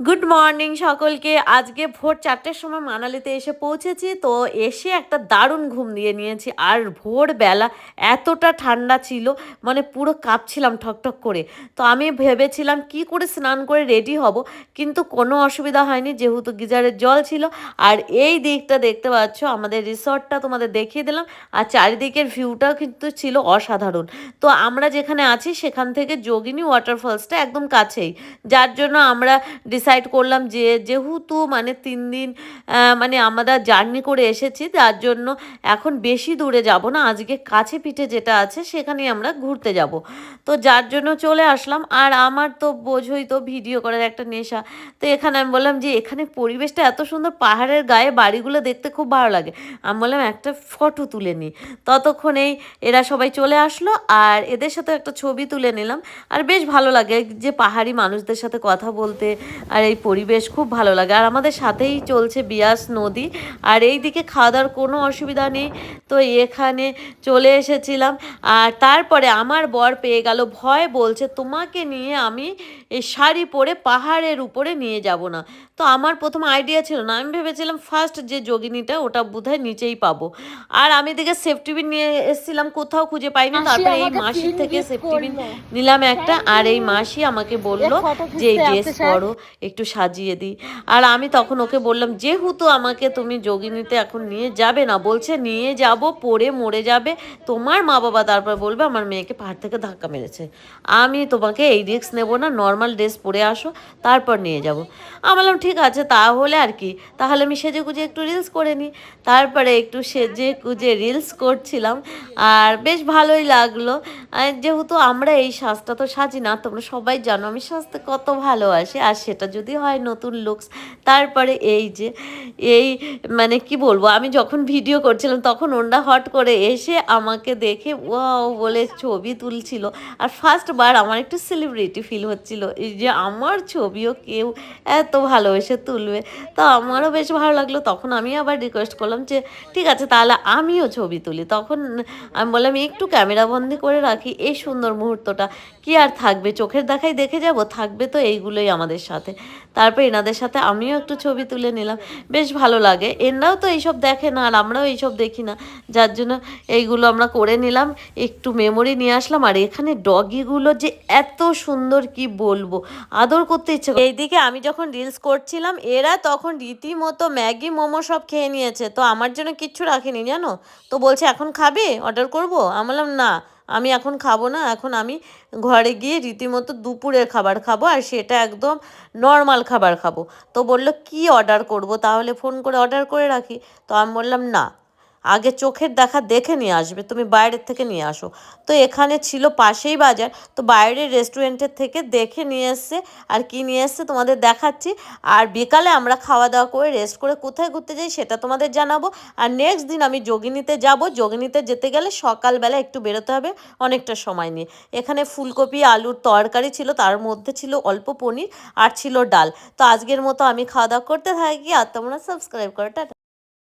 Good morning সকলকে। আজকে ভোর চারটের সময় মানালিতে এসে পৌঁছেছি, তো এসে একটা দারুণ ঘুম দিয়ে নিয়েছি। আর ভোরবেলা এতটা ঠান্ডা ছিল মানে পুরো কাঁপছিলাম ঠকঠক করে। তো আমি ভেবেছিলাম কি করে স্নান করে রেডি হব, কিন্তু কোনো অসুবিধা হয়নি, যেহেতু গিজারের জল ছিল। আর এই দিকটা দেখতে পাচ্ছ, আমাদের রিসর্টটা তোমাদের দেখিয়ে দিলাম, আর চারিদিকের ভিউটাও কিন্তু ছিল অসাধারণ। তো আমরা যেখানে আছি, সেখান থেকে যোগিনী ওয়াটারফলসটা একদম কাছেই। যার জন্য আমরা ডিসাইড করলাম যে যেহেতু মানে তিন দিন মানে আমরা জার্নি করে এসেছি, তার জন্য এখন বেশি দূরে যাব না। আজকে কাছে পিঠে যেটা আছে সেখানেই আমরা ঘুরতে যাব। তো যার জন্য চলে আসলাম। আর আমার তো বোঝোই তো ভিডিও করার একটা নেশা। তো এখানে আমি বললাম যে এখানে পরিবেশটা এত সুন্দর, পাহাড়ের গায়ে বাড়িগুলো দেখতে খুব ভালো লাগে। আমি বললাম একটা ফটো তুলে নিই। ততক্ষণেই এরা সবাই চলে আসলো আর এদের সাথে একটা ছবি তুলে নিলাম। আর বেশ ভালো লাগে যে পাহাড়ি মানুষদের সাথে কথা বলতে আর এই পরিবেশ খুব ভালো লাগে। আর আমাদের সাথেই চলছে বিয়াস নদী। আর এই দিকে খাওয়া দাওয়ার কোনো অসুবিধা নেই। তো এখানে চলে এসেছিলাম। আর তারপরে আমার বর পেয়ে গেল। ভয় বলছে, তোমাকে নিয়ে আমি এই শাড়ি পরে পাহাড়ের উপরে নিয়ে যাব না। তো আমার প্রথম আইডিয়া ছিল না আমি ভেবেছিলাম ফার্স্ট যে যোগিনীটা ওটা বোধহয় নিচেই পাবো। আর আমি দিকে সেফটি বিন নিয়ে এসেছিলাম কোথাও খুঁজে পাইনি তারপরে এই মাসির থেকে সেফটি বিন নিলাম একটা আর এই মাসি আমাকে বলল যে এই ড্রেস পরো একটু সাজিয়ে দিই। আর আমি তখন ওকে বললাম যেহেতু আমাকে তুমি যোগিনীতে এখন নিয়ে যাবে না বলছে নিয়ে যাব পরে মরে যাবে তোমার মা বাবা তারপর বলবে আমার মেয়েকে পাহাড় থেকে ধাক্কা মেরেছে। আমি তোমাকে এই রিস্ক নেব না নর্মাল ড্রেস পরে আসো, তারপর নিয়ে যাব। আমি বললাম, ঠিক আছে, তাহলে আর কি। তাহলে আমি সেজে গুজে একটু রিলস করে নিই। তারপরে একটু সেজে গুজে রিলস করছিলাম, আর বেশ ভালোই লাগল। যেহেতু আমরা এই সাজটা তো সাজি না, তোমরা সবাই জানো আমি সাজতে কত ভালোবাসি। আর সেটা যদি হয় নতুন লুকস তারপরে এই যে, এই মানে কি বলব, আমি যখন ভিডিও করছিলাম, তখন ওনরা হট করে এসে আমাকে দেখে, ওয়াও বলে ছবি তুলছিল। আর ফার্স্ট বার আমার একটু সেলিব্রিটি ফিল হচ্ছিল। যে আমার ছবিও কেউ এত ভালোবেসে তুলবে, তো আমারও বেশ ভালো লাগল। তখন আমি আবার রিকোয়েস্ট করলাম যে, ঠিক আছে, তাহলে আমিও ছবি তুলি। তখন আমি বললাম, একটু ক্যামেরা বন্দি করে রাখি, এই সুন্দর মুহূর্তটা। কি আর থাকবে? চোখের দেখাই দেখে যাব, থাকবে তো এইগুলোই আমাদের সাথে। তারপর এনাদের সাথে আমিও একটু ছবি তুলে নিলাম। বেশ ভালো লাগে। এনারাও তো এইসব দেখে না, আর আমরাও এইসব দেখি না। যার জন্য এইগুলো আমরা করে নিলাম। একটু মেমোরি নিয়ে আসলাম। আর এখানে ডগিগুলো যে এত সুন্দর কি বলব। আদর করতে ইচ্ছে। এইদিকে আমি যখন রিলস করছিলাম, এরা তখন রীতিমতো ম্যাগি, মোমো সব খেয়ে নিয়েছে। তো আমার জন্য কিচ্ছু রাখেনি, জানো? তো বলছে, এখন খাবে? অর্ডার করব? আমি বললাম, না, আমি এখন খাব না। এখন আমি ঘরে গিয়ে রীতিমতো দুপুরের খাবার খাব, আর সেটা একদম নর্মাল খাবার খাব। তো বলল, কি অর্ডার করব? তাহলে ফোন করে অর্ডার করে রাখি। তো আমি বললাম, না। আগে চোখের দেখা দেখে নিয়ে আসবে, তুমি বাইরের থেকে নিয়ে আসো। তো এখানে ছিল পাশেই বাজার, তো বাইরের রেস্টুরেন্টের থেকে দেখে নিয়ে এসছে আর কি নিয়ে এসছে তোমাদের দেখাচ্ছি। আর বিকালে আমরা খাওয়া দাওয়া করে রেস্ট করে কোথায় ঘুরতে যাই সেটা তোমাদের জানাব। আর নেক্সট দিন আমি যোগিনীতে যাব। যোগিনীতে যেতে গেলে সকালবেলা একটু বেরোতে হবে অনেকটা সময় নিয়ে। এখানে ফুলকপি, আলুর তরকারি ছিল, তার মধ্যে ছিল অল্প পনির আর ছিল ডাল। তো আজকের মতো আমি খাওয়া দাওয়া করতে থাকি আর তোমরা সাবস্ক্রাইব করো